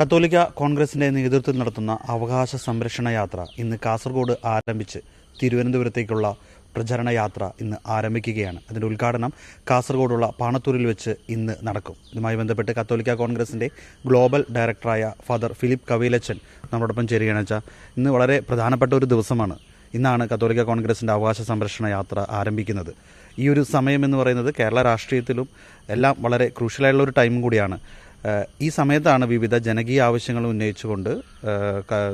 കത്തോലിക്ക കോൺഗ്രസിന്റെ നേതൃത്വത്തിൽ നടത്തുന്ന അവകാശ സംരക്ഷണ യാത്ര ഇന്ന് കാസർഗോഡ് ആരംഭിച്ച് തിരുവനന്തപുരത്തേക്കുള്ള പ്രചരണ യാത്ര ഇന്ന് ആരംഭിക്കുകയാണ്. അതിന്റെ ഉദ്ഘാടനം കാസർഗോഡുള്ള പാണത്തൂരിൽ വെച്ച് ഇന്ന് നടക്കും. ഇതുമായി ബന്ധപ്പെട്ട് കത്തോലിക്ക കോൺഗ്രസിന്റെ ഗ്ലോബൽ ഡയറക്ടറായ ഫാദർ ഫിലിപ്പ് കവിലച്ചൻ നമ്മളോടൊപ്പം ചേരുകയാണ്. വെച്ചാൽ ഇന്ന് വളരെ പ്രധാനപ്പെട്ട ഒരു ദിവസമാണ്. ഇന്നാണ് കത്തോലിക്ക കോൺഗ്രസിന്റെ അവകാശ സംരക്ഷണ യാത്ര ആരംഭിക്കുന്നത്. ഈ ഒരു സമയം എന്ന് പറയുന്നത് കേരള രാഷ്ട്രീയത്തിലും എല്ലാം വളരെ ക്രൂഷ്യലായുള്ള ഒരു ടൈം കൂടിയാണ്. ഈ സമയത്താണ് വിവിധ ജനകീയ ആവശ്യങ്ങൾ ഉന്നയിച്ചുകൊണ്ട്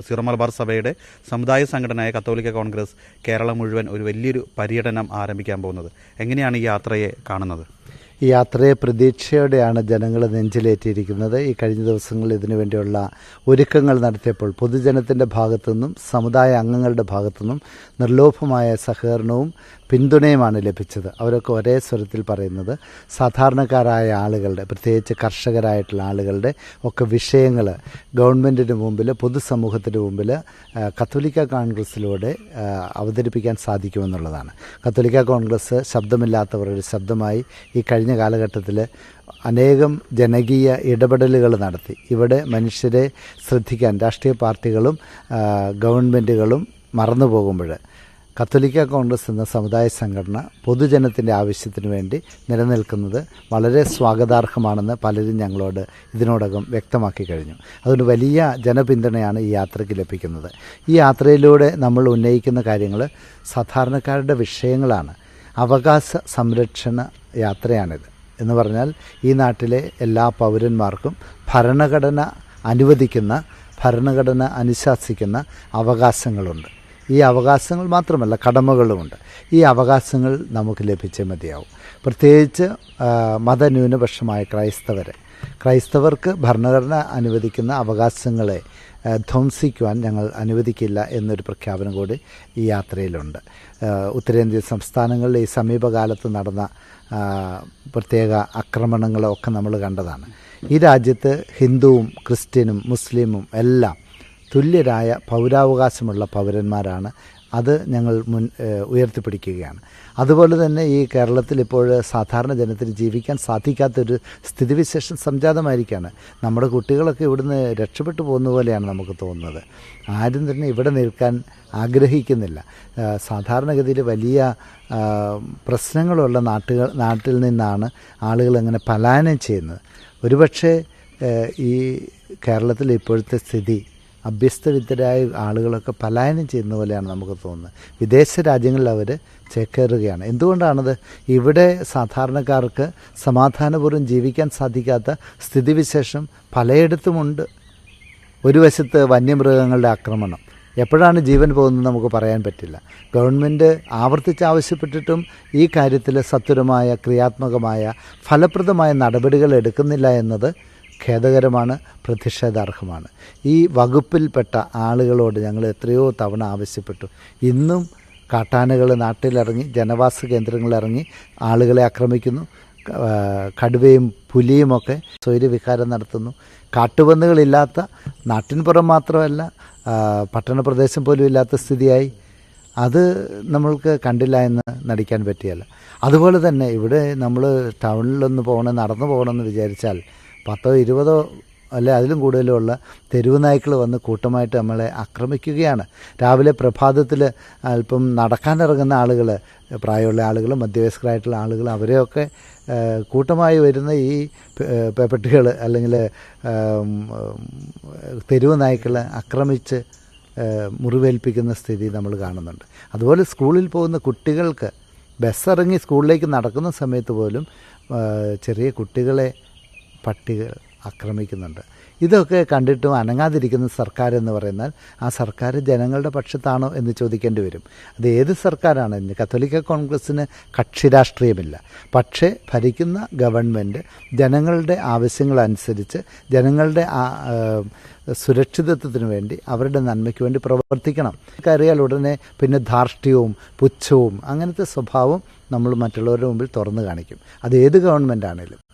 സിറമലബാർ മലബാർ സഭയുടെ സമുദായ സംഘടനയായ കത്തോലിക്ക കോൺഗ്രസ് കേരളം മുഴുവൻ ഒരു വലിയൊരു പര്യടനം ആരംഭിക്കാൻ പോകുന്നത്. എങ്ങനെയാണ് ഈ യാത്രയെ കാണുന്നത്? ഈ യാത്രയെ പ്രതീക്ഷയോടെയാണ് ജനങ്ങൾ നെഞ്ചിലേറ്റിയിരിക്കുന്നത്. ഈ കഴിഞ്ഞ ദിവസങ്ങളിൽ ഇതിനു വേണ്ടിയുള്ള ഒരുക്കങ്ങൾ നടത്തിയപ്പോൾ പൊതുജനത്തിന്റെ ഭാഗത്തുനിന്നും സമുദായ അംഗങ്ങളുടെ ഭാഗത്തുനിന്നും നിർലോഭമായ സഹകരണവും പിന്തുണയുമാണ് ലഭിച്ചത്. അവരൊക്കെ ഒരേ സ്വരത്തിൽ പറയുന്നത് സാധാരണക്കാരായ ആളുകളുടെ പ്രത്യേകിച്ച് കർഷകരായിട്ടുള്ള ആളുകളുടെ ഒക്കെ വിഷയങ്ങൾ ഗവൺമെന്റിന് മുമ്പിൽ പൊതുസമൂഹത്തിന് മുമ്പിൽ കത്തോലിക്ക കോൺഗ്രസ്സിലൂടെ അവതരിപ്പിക്കാൻ സാധിക്കുമെന്നുള്ളതാണ്. കത്തോലിക്ക കോൺഗ്രസ് ശബ്ദമില്ലാത്തവരുടെ ശബ്ദമായി ഈ കഴിഞ്ഞ കാലഘട്ടത്തിൽ അനേകം ജനകീയ ഇടപെടലുകൾ നടത്തി. ഇവിടെ മനുഷ്യരെ ശ്രദ്ധിക്കാൻ രാഷ്ട്രീയ പാർട്ടികളും ഗവൺമെന്റുകളും മറന്നു പോകുമ്പോൾ കത്തോലിക്ക കോൺഗ്രസ് എന്ന സമുദായ സംഘടന പൊതുജനത്തിന്റെ ആവശ്യത്തിന് വേണ്ടി നിലനിൽക്കുന്നത് വളരെ സ്വാഗതാർഹമാണെന്ന് പലരും ഞങ്ങളോട് ഇതിനോടകം വ്യക്തമാക്കി കഴിഞ്ഞു. അതുകൊണ്ട് വലിയ ജനപിന്തുണയാണ് ഈ യാത്രയ്ക്ക് ലഭിക്കുന്നത്. ഈ യാത്രയിലൂടെ നമ്മൾ ഉന്നയിക്കുന്ന കാര്യങ്ങൾ സാധാരണക്കാരുടെ വിഷയങ്ങളാണ്. അവകാശ സംരക്ഷണ യാത്രയാണിത്. എന്ന് പറഞ്ഞാൽ ഈ നാട്ടിലെ എല്ലാ പൗരന്മാർക്കും ഭരണഘടന അനുവദിക്കുന്ന ഭരണഘടന അനുശാസിക്കുന്ന അവകാശങ്ങളുണ്ട്. ഈ അവകാശങ്ങൾ മാത്രമല്ല കടമകളുമുണ്ട്. ഈ അവകാശങ്ങൾ നമുക്ക് ലഭിച്ചേ മതിയാവും. പ്രത്യേകിച്ച് മതന്യൂനപക്ഷമായ ക്രൈസ്തവരെ. ക്രൈസ്തവർക്ക് ഭരണഘടന അനുവദിക്കുന്ന അവകാശങ്ങളെ ധ്വംസിക്കുവാൻ ഞങ്ങൾ അനുവദിക്കില്ല എന്നൊരു പ്രഖ്യാപനം കൂടി ഈ യാത്രയിലുണ്ട്. ഉത്തരേന്ത്യൻ സംസ്ഥാനങ്ങളിൽ ഈ സമീപകാലത്ത് നടന്ന പ്രത്യേക ആക്രമണങ്ങളൊക്കെ നമ്മൾ കണ്ടതാണ്. ഈ രാജ്യത്ത് ഹിന്ദുവും ക്രിസ്ത്യനും മുസ്ലിമും എല്ലാം തുല്യരായ പൗരാവകാശമുള്ള പൗരന്മാരാണ് അത് ഞങ്ങൾ മുൻ ഉയർത്തിപ്പിടിക്കുകയാണ്. അതുപോലെ തന്നെ ഈ കേരളത്തിൽ ഇപ്പോൾ സാധാരണ ജനത്തിന് ജീവിക്കാൻ സാധിക്കാത്തൊരു സ്ഥിതിവിശേഷം സംജാതമായിരിക്കുകയാണ് നമ്മുടെ കുട്ടികളൊക്കെ ഇവിടുന്ന് രക്ഷപ്പെട്ടു പോകുന്ന പോലെയാണ് നമുക്ക് തോന്നുന്നത്. ആരും തന്നെ ഇവിടെ നിൽക്കാൻ ആഗ്രഹിക്കുന്നില്ല. സാധാരണഗതിയിൽ വലിയ പ്രശ്നങ്ങളുള്ള നാട്ടുകൾ നാട്ടിൽ നിന്നാണ് ആളുകൾ അങ്ങനെ പലായനം ചെയ്യുന്നത്. ഒരുപക്ഷെ ഈ കേരളത്തിലെ ഇപ്പോഴത്തെ സ്ഥിതി അഭ്യസ്തവിദ്യരായ ആളുകളൊക്കെ പലായനം ചെയ്യുന്ന പോലെയാണ് നമുക്ക് തോന്നുന്നത്. വിദേശ രാജ്യങ്ങളിൽ അവർ ചേക്കേറുകയാണ്. എന്തുകൊണ്ടാണത്? ഇവിടെ സാധാരണക്കാർക്ക് സമാധാനപൂർവം ജീവിക്കാൻ സാധിക്കാത്ത സ്ഥിതിവിശേഷം പലയിടത്തുമുണ്ട്. ഒരു വശത്ത് വന്യമൃഗങ്ങളുടെ ആക്രമണം. എപ്പോഴാണ് ജീവൻ പോകുന്നത് നമുക്ക് പറയാൻ പറ്റില്ല. ഗവൺമെന്റ് ആവർത്തിച്ച് ആവശ്യപ്പെട്ടിട്ടും ഈ കാര്യത്തിൽ സത്വരമായ ക്രിയാത്മകമായ ഫലപ്രദമായ നടപടികൾ എടുക്കുന്നില്ല എന്നത് ഖേദകരമാണ് പ്രതിഷേധാർഹമാണ്. ഈ വകുപ്പിൽപ്പെട്ട ആളുകളോട് ഞങ്ങൾ എത്രയോ തവണ ആവശ്യപ്പെട്ടു. ഇന്നും കാട്ടാനകൾ നാട്ടിലിറങ്ങി ജനവാസ കേന്ദ്രങ്ങളിലിറങ്ങി ആളുകളെ ആക്രമിക്കുന്നു. കടുവയും പുലിയുമൊക്കെ സ്വൈര്യവിഹാരം നടത്തുന്നു. കാട്ടുപന്നുകളില്ലാത്ത നാട്ടിൻപുറം മാത്രമല്ല പട്ടണപ്രദേശം പോലും ഇല്ലാത്ത സ്ഥിതിയായി. അത് നമ്മൾക്ക് കണ്ടില്ല എന്ന് നടിക്കാൻ പറ്റിയല്ല. അതുപോലെ തന്നെ ഇവിടെ നമ്മൾ ടൗണിലൊന്ന് പോകണം നടന്നു പോകണമെന്ന് വിചാരിച്ചാൽ പത്തോ ഇരുപതോ അല്ലെ അതിലും കൂടുതലുള്ള തെരുവ് നായ്ക്കൾ വന്ന് കൂട്ടമായിട്ട് നമ്മളെ ആക്രമിക്കുകയാണ്. രാവിലെ പ്രഭാതത്തിൽ അല്പം നടക്കാനിറങ്ങുന്ന ആളുകൾ പ്രായമുള്ള ആളുകൾ മധ്യവയസ്കരായിട്ടുള്ള ആളുകൾ അവരെയൊക്കെ കൂട്ടമായി വരുന്ന ഈ പെപ്പട്ടികൾ അല്ലെങ്കിൽ തെരുവ് നായ്ക്കളെ ആക്രമിച്ച് മുറിവേൽപ്പിക്കുന്ന സ്ഥിതി നമ്മൾ കാണുന്നുണ്ട്. അതുപോലെ സ്കൂളിൽ പോകുന്ന കുട്ടികൾക്ക് ബസ് ഇറങ്ങി സ്കൂളിലേക്ക് നടക്കുന്ന സമയത്ത് പോലും ചെറിയ കുട്ടികളെ പട്ടികൾ ആക്രമിക്കുന്നുണ്ട്. ഇതൊക്കെ കണ്ടിട്ടും അനങ്ങാതിരിക്കുന്ന സർക്കാർ എന്ന് പറയുന്നാൽ ആ സർക്കാർ ജനങ്ങളുടെ പക്ഷത്താണോ എന്ന് ചോദിക്കേണ്ടി വരും. അത് ഏത് സർക്കാരാണ്? കത്തോലിക്ക കോൺഗ്രസ്സിന് കക്ഷി രാഷ്ട്രീയമില്ല. പക്ഷേ ഭരിക്കുന്ന ഗവൺമെന്റ് ജനങ്ങളുടെ ആവശ്യങ്ങളനുസരിച്ച് ജനങ്ങളുടെ സുരക്ഷിതത്വത്തിന് വേണ്ടി അവരുടെ നന്മയ്ക്ക് വേണ്ടി പ്രവർത്തിക്കണം. അറിയാൽ ഉടനെ പിന്നെ ധാർഷ്ട്യവും പുച്ഛവും അങ്ങനത്തെ സ്വഭാവം നമ്മൾ മറ്റുള്ളവരുടെ മുമ്പിൽ തുറന്നു കാണിക്കും. അത് ഏത് ഗവൺമെന്റ് ആണെങ്കിലും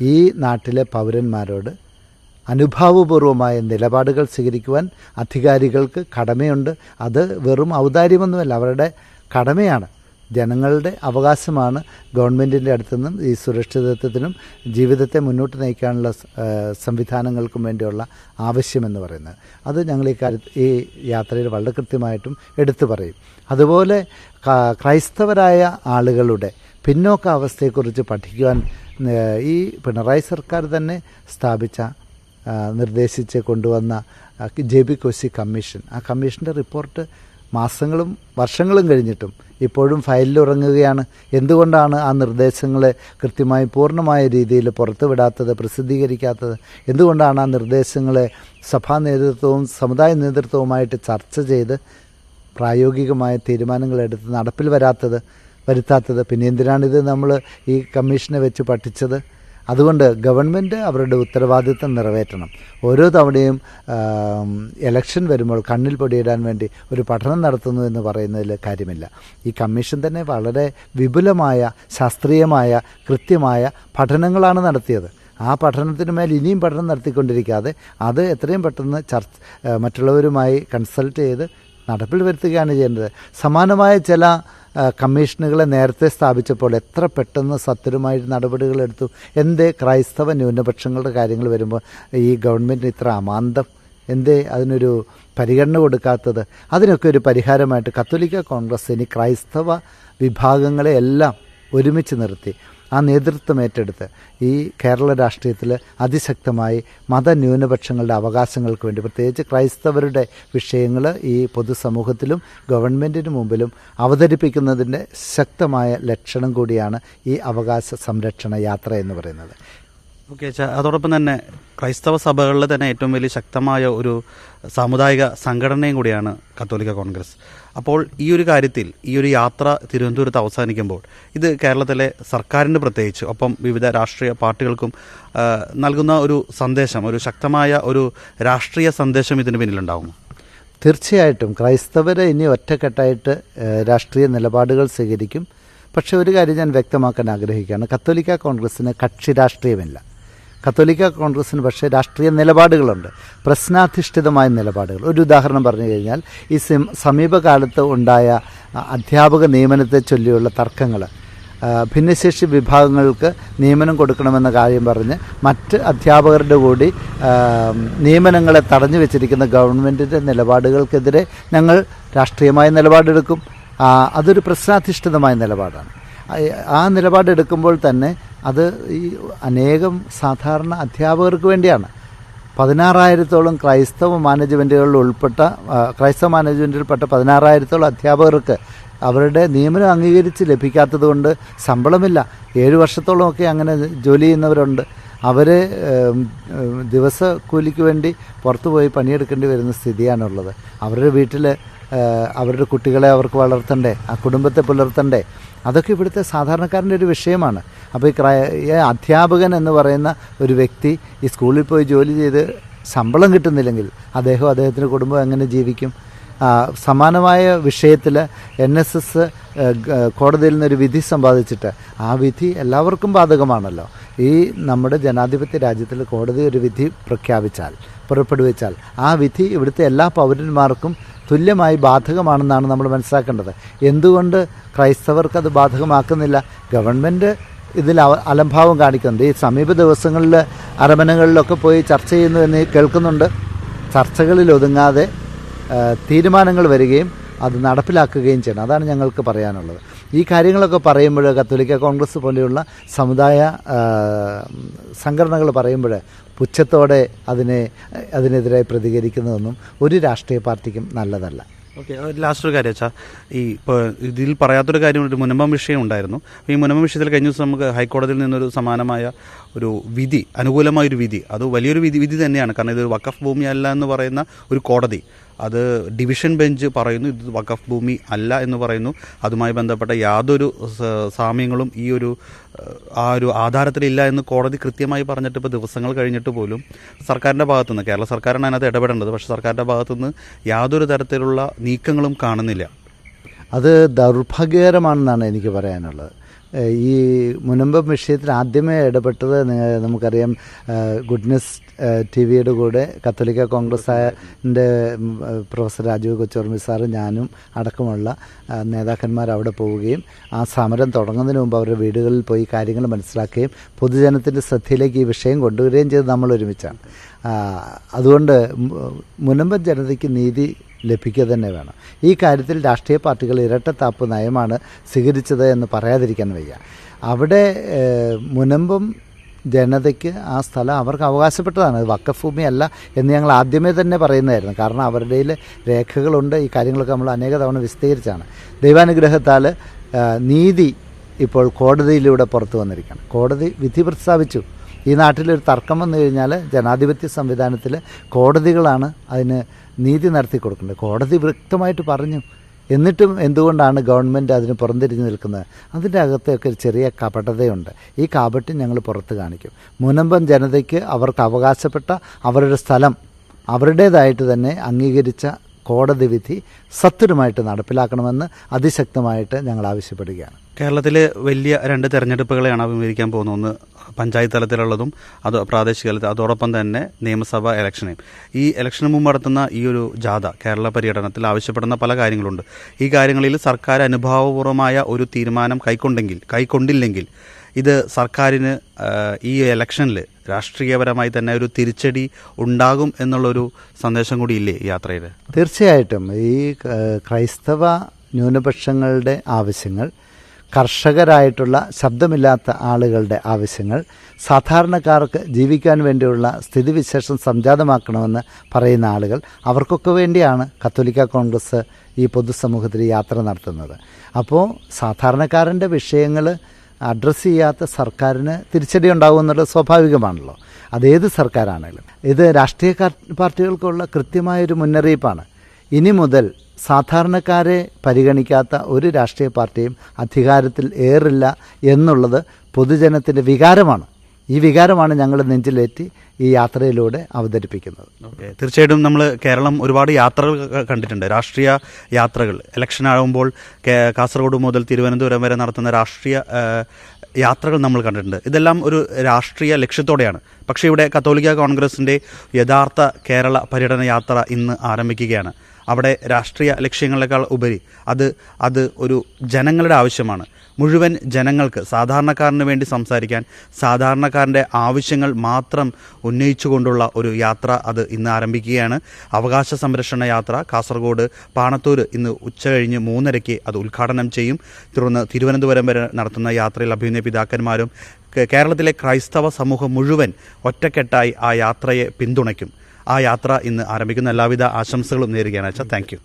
ഈ നാട്ടിലെ പൗരന്മാരോട് അനുഭാവപൂർവമായ നിലപാടുകൾ സ്വീകരിക്കുവാൻ അധികാരികൾക്ക് കടമയുണ്ട്. അത് വെറും ഔദാര്യമൊന്നുമല്ല. അവരുടെ കടമയാണ്. ജനങ്ങളുടെ അവകാശമാണ് ഗവൺമെന്റിന്റെ അടുത്തുനിന്നും ഈ സുരക്ഷിതത്വത്തിനും ജീവിതത്തെ മുന്നോട്ട് നയിക്കാനുള്ള സംവിധാനങ്ങൾക്കും വേണ്ടിയുള്ള ആവശ്യമെന്ന് പറയുന്നത്. അത് ഞങ്ങൾ ഈ കാര്യ ഈ യാത്രയിൽ വളരെ കൃത്യമായിട്ടും എടുത്തു പറയും. അതുപോലെ ക്രൈസ്തവരായ ആളുകളുടെ പിന്നോക്ക അവസ്ഥയെക്കുറിച്ച് പഠിക്കുവാൻ ഈ പിണറായി സർക്കാർ തന്നെ സ്ഥാപിച്ച നിർദ്ദേശിച്ച് കൊണ്ടുവന്ന ജെ ബി കോശി കമ്മീഷൻ. ആ കമ്മീഷന്റെ റിപ്പോർട്ട് മാസങ്ങളും വർഷങ്ങളും കഴിഞ്ഞിട്ടും ഇപ്പോഴും ഫയലിൽ ഉറങ്ങുകയാണ്. എന്തുകൊണ്ടാണ് ആ നിർദ്ദേശങ്ങളെ കൃത്യമായി പൂർണമായ രീതിയിൽ പുറത്തുവിടാത്തത് പ്രസിദ്ധീകരിക്കാത്തത്? എന്തുകൊണ്ടാണ് ആ നിർദ്ദേശങ്ങളെ സഭാ നേതൃത്വവും സമുദായ നേതൃത്വവുമായിട്ട് ചർച്ച ചെയ്ത് പ്രായോഗികമായ തീരുമാനങ്ങളെടുത്ത് നടപ്പിൽ വരാത്തത്? വരുത്താത്തത്? പിന്നെ എന്തിനാണിത് നമ്മൾ ഈ കമ്മീഷനെ വെച്ച് പഠിച്ചത്? അതുകൊണ്ട് ഗവൺമെന്റ് അവരുടെ ഉത്തരവാദിത്തം നിറവേറ്റണം. ഓരോ തവണയും ഇലക്ഷൻ വരുമ്പോൾ കണ്ണിൽ പൊടിയിടാൻ വേണ്ടി ഒരു പഠനം നടത്തുന്നു എന്ന് പറയുന്നതിൽ കാര്യമില്ല. ഈ കമ്മീഷൻ തന്നെ വളരെ വിപുലമായ ശാസ്ത്രീയമായ കൃത്യമായ പഠനങ്ങളാണ് നടത്തിയത്. ആ പഠനത്തിന് മേൽ ഇനിയും പഠനം നടത്തിക്കൊണ്ടിരിക്കാതെ അത് എത്രയും പെട്ടെന്ന് ചർച്ച മറ്റുള്ളവരുമായി കൺസൾട്ട് ചെയ്ത് നടപ്പിൽ വരുത്തുകയാണ് ചെയ്യേണ്ടത്. സമാനമായ ചില കമ്മീഷനുകളെ നേരത്തെ സ്ഥാപിച്ചപ്പോൾ എത്ര പെട്ടെന്ന് സത്വരമായി നടപടികളെടുത്തു എന്തേ ക്രൈസ്തവ ന്യൂനപക്ഷങ്ങളുടെ കാര്യങ്ങൾ വരുമ്പോൾ ഈ ഗവൺമെന്റിന് ഇത്ര അമാന്തം? എന്തേ അതിനൊരു പരിഗണന കൊടുക്കാത്തത്? അതിനൊക്കെ ഒരു പരിഹാരമായിട്ട് കത്തോലിക്ക കോൺഗ്രസ് ഇനി ക്രൈസ്തവ വിഭാഗങ്ങളെ എല്ലാം ഒരുമിച്ച് നിർത്തി. ആ നേതൃത്വം ഏറ്റെടുത്ത് ഈ കേരള രാഷ്ട്രീയത്തിൽ അതിശക്തമായി മതന്യൂനപക്ഷങ്ങളുടെ അവകാശങ്ങൾക്ക് വേണ്ടി പ്രത്യേകിച്ച് ക്രൈസ്തവരുടെ വിഷയങ്ങൾ ഈ പൊതുസമൂഹത്തിലും ഗവൺമെന്റിന് മുമ്പിലും അവതരിപ്പിക്കുന്നതിന്റെ ശക്തമായ ലക്ഷണം കൂടിയാണ് ഈ അവകാശ സംരക്ഷണ യാത്ര എന്ന് പറയുന്നത്. ഓക്കെ അതോടൊപ്പം തന്നെ ക്രൈസ്തവ സഭകളിൽ തന്നെ ഏറ്റവും വലിയ ശക്തമായ ഒരു സാമുദായിക സംഘടനയും കൂടിയാണ് കത്തോലിക്ക കോൺഗ്രസ്. അപ്പോൾ ഈ ഒരു കാര്യത്തിൽ ഈ ഒരു യാത്ര തിരുവനന്തപുരത്ത് അവസാനിക്കുമ്പോൾ ഇത് കേരളത്തിലെ സർക്കാരിന് പ്രത്യേകിച്ച് ഒപ്പം വിവിധ രാഷ്ട്രീയ പാർട്ടികൾക്കും നൽകുന്ന ഒരു സന്ദേശം ഒരു ശക്തമായ ഒരു രാഷ്ട്രീയ സന്ദേശം ഇതിന് പിന്നിലുണ്ടാവും തീർച്ചയായിട്ടും. ക്രൈസ്തവരെ ഇനി ഒറ്റക്കെട്ടായിട്ട് രാഷ്ട്രീയ നിലപാടുകൾ സ്വീകരിക്കും. പക്ഷേ ഒരു കാര്യം ഞാൻ വ്യക്തമാക്കാൻ ആഗ്രഹിക്കുകയാണ്. കത്തോലിക്ക കോൺഗ്രസ്സിന് കക്ഷി രാഷ്ട്രീയമില്ല. കത്തോലിക്ക കോൺഗ്രസ്സിന് പക്ഷേ രാഷ്ട്രീയ നിലപാടുകളുണ്ട്. പ്രശ്നാധിഷ്ഠിതമായ നിലപാടുകൾ. ഒരു ഉദാഹരണം പറഞ്ഞു കഴിഞ്ഞാൽ ഈ സമീപകാലത്ത് ഉണ്ടായ അധ്യാപക നിയമനത്തെ ചൊല്ലിയുള്ള തർക്കങ്ങൾ. ഭിന്നശേഷി വിഭാഗങ്ങൾക്ക് നിയമനം കൊടുക്കണമെന്ന കാര്യം പറഞ്ഞ് മറ്റ് അധ്യാപകരുടെ കൂടി നിയമനങ്ങളെ തടഞ്ഞു വെച്ചിരിക്കുന്ന ഗവൺമെന്റിന്റെ നിലപാടുകൾക്കെതിരെ ഞങ്ങൾ രാഷ്ട്രീയമായ നിലപാടെടുക്കും. അതൊരു പ്രശ്നാധിഷ്ഠിതമായ നിലപാടാണ്. ആ നിലപാടെടുക്കുമ്പോൾ തന്നെ അത് ഈ അനേകം സാധാരണ അധ്യാപകർക്ക് വേണ്ടിയാണ്. പതിനാറായിരത്തോളം ക്രൈസ്തവ മാനേജ്മെന്റുകളിൽ ഉൾപ്പെട്ട ക്രൈസ്തവ മാനേജ്മെന്റിൽപ്പെട്ട പതിനാറായിരത്തോളം അധ്യാപകർക്ക് അവരുടെ നിയമനം അംഗീകരിച്ച് ലഭിക്കാത്തതുകൊണ്ട് ശമ്പളമില്ല. ഏഴ് വർഷത്തോളമൊക്കെ അങ്ങനെ ജോലി ചെയ്യുന്നവരുണ്ട്. അവർ ദിവസക്കൂലിക്ക് വേണ്ടി പുറത്തു പോയി പണിയെടുക്കേണ്ടി വരുന്ന സ്ഥിതിയാണുള്ളത്. അവരുടെ വീട്ടിൽ അവരുടെ കുട്ടികളെ അവർക്ക് വളർത്തണ്ടേ ആ കുടുംബത്തെ പുലർത്തണ്ടേ അതൊക്കെ ഇവിടുത്തെ സാധാരണക്കാരന്റെ ഒരു വിഷയമാണ്. അപ്പോൾ ഈ അധ്യാപകൻ എന്ന് പറയുന്ന ഒരു വ്യക്തി ഈ സ്കൂളിൽ പോയി ജോലി ചെയ്ത് ശമ്പളം കിട്ടുന്നില്ലെങ്കിൽ അദ്ദേഹം അദ്ദേഹത്തിന്റെ കുടുംബം എങ്ങനെ ജീവിക്കും? സമാനമായ വിഷയത്തിൽ എൻ എസ് എസ് കോടതിയിൽ നിന്നൊരു വിധി സമ്പാദിച്ചിട്ട് ആ വിധി എല്ലാവർക്കും ബാധകമാണല്ലോ. ഈ നമ്മുടെ ജനാധിപത്യ രാജ്യത്തിൽ കോടതി ഒരു വിധി പ്രഖ്യാപിച്ചാൽ പുറപ്പെടുവിച്ചാൽ ആ വിധി ഇവിടുത്തെ എല്ലാ പൗരന്മാർക്കും തുല്യമായി ബാധകമാണെന്നാണ് നമ്മൾ മനസ്സിലാക്കേണ്ടത്. എന്തുകൊണ്ട് ക്രൈസ്തവർക്ക് അത് ബാധകമാക്കുന്നില്ല? ഗവൺമെന്റ് ഇതിൽ അലംഭാവം കാണിക്കുന്നുണ്ട്. ഈ സമീപ ദിവസങ്ങളിൽ അരമനകളിലൊക്കെ പോയി ചർച്ച ചെയ്യുന്നു എന്ന് കേൾക്കുന്നുണ്ട്. ചർച്ചകളിൽ ഒതുങ്ങാതെ തീരുമാനങ്ങൾ വരികയും അത് നടപ്പിലാക്കുകയും ചെയ്യണം. അതാണ് ഞങ്ങൾക്ക് പറയാനുള്ളത്. ഈ കാര്യങ്ങളൊക്കെ പറയുമ്പോൾ കത്തോലിക്ക കോൺഗ്രസ് പോലെയുള്ള സമുദായ സംഘടനകൾ പറയുമ്പോൾ പുച്ഛത്തോടെ അതിനെ അതിനെതിരെ പ്രതികരിക്കുന്നതൊന്നും ഒരു രാഷ്ട്രീയ പാർട്ടിക്കും നല്ലതല്ല. ഓക്കെ ലാസ്റ്റ് ഒരു കാര്യം വെച്ചാൽ ഈ ഇപ്പോൾ ഇതിൽ പറയാത്തൊരു കാര്യം ഒരു മുനമ്പം വിഷയം ഉണ്ടായിരുന്നു. ഈ മുനമ്പം വിഷയത്തിൽ കഴിഞ്ഞ ദിവസം നമുക്ക് ഹൈക്കോടതിയിൽ നിന്നൊരു സമാനമായ ഒരു വിധി അനുകൂലമായ ഒരു വിധി അത് വലിയൊരു വിധി വിധി തന്നെയാണ്. കാരണം ഇതൊരു വക്കഫ് ഭൂമിയല്ല എന്ന് പറയുന്ന ഒരു കോടതി. അത് ഡിവിഷൻ ബെഞ്ച് പറയുന്നു ഇത് വഖഫ് ഭൂമി അല്ല എന്ന് പറയുന്നു. അതുമായി ബന്ധപ്പെട്ട യാതൊരു സാമ്യങ്ങളും ഈ ഒരു ആ ഒരു ആധാരത്തിലില്ല എന്ന് കോടതി കൃത്യമായി പറഞ്ഞിട്ട് ഇപ്പോൾ ദിവസങ്ങൾ കഴിഞ്ഞിട്ട് പോലും സർക്കാരിന്റെ ഭാഗത്തുനിന്ന് കേരള സർക്കാരാണ് അതിനകത്ത് ഇടപെടേണ്ടത്. പക്ഷേ സർക്കാരിന്റെ ഭാഗത്തുനിന്ന് യാതൊരു തരത്തിലുള്ള നീക്കങ്ങളും കാണുന്നില്ല. അത് ദൗർഭാഗ്യകരമാണെന്നാണ് എനിക്ക് പറയാനുള്ളത്. ഈ മുനമ്പം വിഷയത്തിൽ ആദ്യമേ ഇടപെട്ടത് നമുക്കറിയാം ഗുഡ്നസ് ടി വിയുടെ കൂടെ കത്തോലിക്ക കോൺഗ്രസിന്റെ പ്രൊഫസർ രാജീവ് കൊച്ചോർമി സാറ് ഞാനും അടക്കമുള്ള നേതാക്കന്മാർ അവിടെ പോവുകയും ആ സമരം തുടങ്ങുന്നതിന് മുമ്പ് അവരുടെ വീടുകളിൽ പോയി കാര്യങ്ങൾ മനസ്സിലാക്കുകയും പൊതുജനത്തിന്റെ ശ്രദ്ധയിലേക്ക് ഈ വിഷയം കൊണ്ടുവരികയും ചെയ്ത് നമ്മൾ ഒരുമിച്ചാണ്. അതുകൊണ്ട് മുനമ്പൻ ജനതയ്ക്ക് നീതി ലഭിക്കുക തന്നെ വേണം. ഈ കാര്യത്തിൽ രാഷ്ട്രീയ പാർട്ടികൾ ഇരട്ടത്താപ്പ് നയമാണ് സ്വീകരിച്ചത് എന്ന് പറയാതിരിക്കാൻ വയ്യ. അവിടെ മുനമ്പും ജനതയ്ക്ക് ആ സ്ഥലം അവർക്ക് അവകാശപ്പെട്ടതാണ്. വക്കഫ് ഭൂമിയല്ല എന്ന് ഞങ്ങൾ ആദ്യമേ തന്നെ പറയുന്നതായിരുന്നു. കാരണം അവരുടെ രേഖകളുണ്ട്. ഈ കാര്യങ്ങളൊക്കെ നമ്മൾ അനേക തവണ വിശദീകരിച്ചാണ്. ദൈവാനുഗ്രഹത്താൽ നീതി ഇപ്പോൾ കോടതിയിലൂടെ പുറത്തു വന്നിരിക്കണം കോടതി വിധി പ്രസ്താവിച്ചു. ഈ നാട്ടിലൊരു തർക്കം വന്നു കഴിഞ്ഞാൽ ജനാധിപത്യ സംവിധാനത്തിൽ കോടതികളാണ് അതിന് നീതി നടത്തി കൊടുക്കേണ്ടത് കോടതി വ്യക്തമായിട്ട് പറഞ്ഞു. എന്നിട്ടും എന്തുകൊണ്ടാണ് ഗവൺമെന്റ് അതിന് പുറംതിരിഞ്ഞ് നിൽക്കുന്നത്? അതിന്റെ അകത്തൊക്കെ ഒരു ചെറിയ കപടതയുണ്ട്. ഈ കാപട്യം ഞങ്ങൾ പുറത്ത് കാണിക്കും. മുനമ്പം ജനതയ്ക്ക് അവർക്ക് അവകാശപ്പെട്ട അവരുടെ സ്ഥലം അവരുടേതായിട്ട് തന്നെ അംഗീകരിച്ച കോടതി വിധി സത്വരമായിട്ട് നടപ്പിലാക്കണമെന്ന് അതിശക്തമായിട്ട് ഞങ്ങൾ ആവശ്യപ്പെടുകയാണ്. കേരളത്തിലെ വലിയ രണ്ട് തെരഞ്ഞെടുപ്പുകളെയാണ് അഭിമുഖീകരിക്കാൻ പോകുന്നത്. ഒന്ന് പഞ്ചായത്ത് തലത്തിലുള്ളതും അത് പ്രാദേശിക തലത്തിൽ അതോടൊപ്പം തന്നെ നിയമസഭാ ഇലക്ഷനെയും. ഈ ഇലക്ഷന് മുമ്പ് നടത്തുന്ന ഈ ഒരു ജാഥ കേരള പര്യടനത്തിൽ ആവശ്യപ്പെടുന്ന പല കാര്യങ്ങളുണ്ട്. ഈ കാര്യങ്ങളിൽ സർക്കാർ അനുഭാവപൂർവമായ ഒരു തീരുമാനം കൈക്കൊണ്ടെങ്കിൽ കൈക്കൊണ്ടില്ലെങ്കിൽ ഇത് സർക്കാരിന് ഈ ഇലക്ഷനിൽ രാഷ്ട്രീയപരമായി തന്നെ ഒരു തിരിച്ചടി ഉണ്ടാകും എന്നുള്ളൊരു സന്ദേശം കൂടി ഇല്ലേ യാത്രയിൽ തീർച്ചയായിട്ടും. ഈ ക്രൈസ്തവ ന്യൂനപക്ഷങ്ങളുടെ ആവശ്യങ്ങൾ കർഷകരായിട്ടുള്ള ശബ്ദമില്ലാത്ത ആളുകളുടെ ആവശ്യങ്ങൾ സാധാരണക്കാർക്ക് ജീവിക്കാൻ വേണ്ടിയുള്ള സ്ഥിതിവിശേഷം സംജാതമാക്കണമെന്ന് പറയുന്ന ആളുകൾ അവർക്കൊക്കെ വേണ്ടിയാണ് കത്തോലിക്ക കോൺഗ്രസ് ഈ പൊതുസമൂഹത്തിൽ യാത്ര നടത്തുന്നത്. അപ്പോൾ സാധാരണക്കാരന്റെ വിഷയങ്ങൾ അഡ്രസ്സ് ചെയ്യാത്ത സർക്കാരിന് തിരിച്ചടി ഉണ്ടാകും എന്നുള്ളത് സ്വാഭാവികമാണല്ലോ. അതേത് സർക്കാരാണെങ്കിലും ഇത് രാഷ്ട്രീയ പാർട്ടികൾക്കുള്ള കൃത്യമായൊരു മുന്നറിയിപ്പാണ്. ഇനി മുതൽ സാധാരണക്കാരെ പരിഗണിക്കാത്ത ഒരു രാഷ്ട്രീയ പാർട്ടിയും അധികാരത്തിൽ ഏറില്ല എന്നുള്ളത് പൊതുജനത്തിന്റെ വികാരമാണ്. ഈ വികാരമാണ് ഞങ്ങൾ നെഞ്ചിലേറ്റി ഈ യാത്രയിലൂടെ അവതരിപ്പിക്കുന്നത്. തീർച്ചയായിട്ടും നമ്മൾ കേരളം ഒരുപാട് യാത്രകൾ കണ്ടിട്ടുണ്ട്. രാഷ്ട്രീയ യാത്രകൾ. ഇലക്ഷൻ ആകുമ്പോൾ കാസർഗോഡ് മുതൽ തിരുവനന്തപുരം വരെ നടത്തുന്ന രാഷ്ട്രീയ യാത്രകൾ നമ്മൾ കണ്ടിട്ടുണ്ട്. ഇതെല്ലാം ഒരു രാഷ്ട്രീയ ലക്ഷ്യത്തോടെയാണ്. പക്ഷേ ഇവിടെ കത്തോലിക്ക കോൺഗ്രസിന്റെ യഥാർത്ഥ കേരള പര്യടന യാത്ര ഇന്ന് ആരംഭിക്കുകയാണ്. അവിടെ രാഷ്ട്രീയ ലക്ഷ്യങ്ങളെക്കാൾ ഉപരി അത് അത് ഒരു ജനങ്ങളുടെ ആവശ്യമാണ്. മുഴുവൻ ജനങ്ങൾക്ക് സാധാരണക്കാരന് വേണ്ടി സംസാരിക്കാൻ സാധാരണക്കാരന്റെ ആവശ്യങ്ങൾ മാത്രം ഉന്നയിച്ചുകൊണ്ടുള്ള ഒരു യാത്ര അത് ഇന്ന് ആരംഭിക്കുകയാണ്. അവകാശ സംരക്ഷണ യാത്ര കാസർഗോഡ് പാണത്തൂർ ഇന്ന് ഉച്ച കഴിഞ്ഞ് മൂന്നരയ്ക്ക് അത് ഉദ്ഘാടനം ചെയ്യും. തുടർന്ന് തിരുവനന്തപുരം വരെ നടത്തുന്ന യാത്രയിൽ അഭിനയ പിതാക്കന്മാരും കേരളത്തിലെ ക്രൈസ്തവ സമൂഹം മുഴുവൻ ഒറ്റക്കെട്ടായി ആ യാത്രയെ പിന്തുണയ്ക്കും. ആ യാത്ര ഇന്ന് ആരംഭിക്കുന്ന എല്ലാവിധ ആശംസകളും നേരുകയാണ്. അച്ഛാ താങ്ക്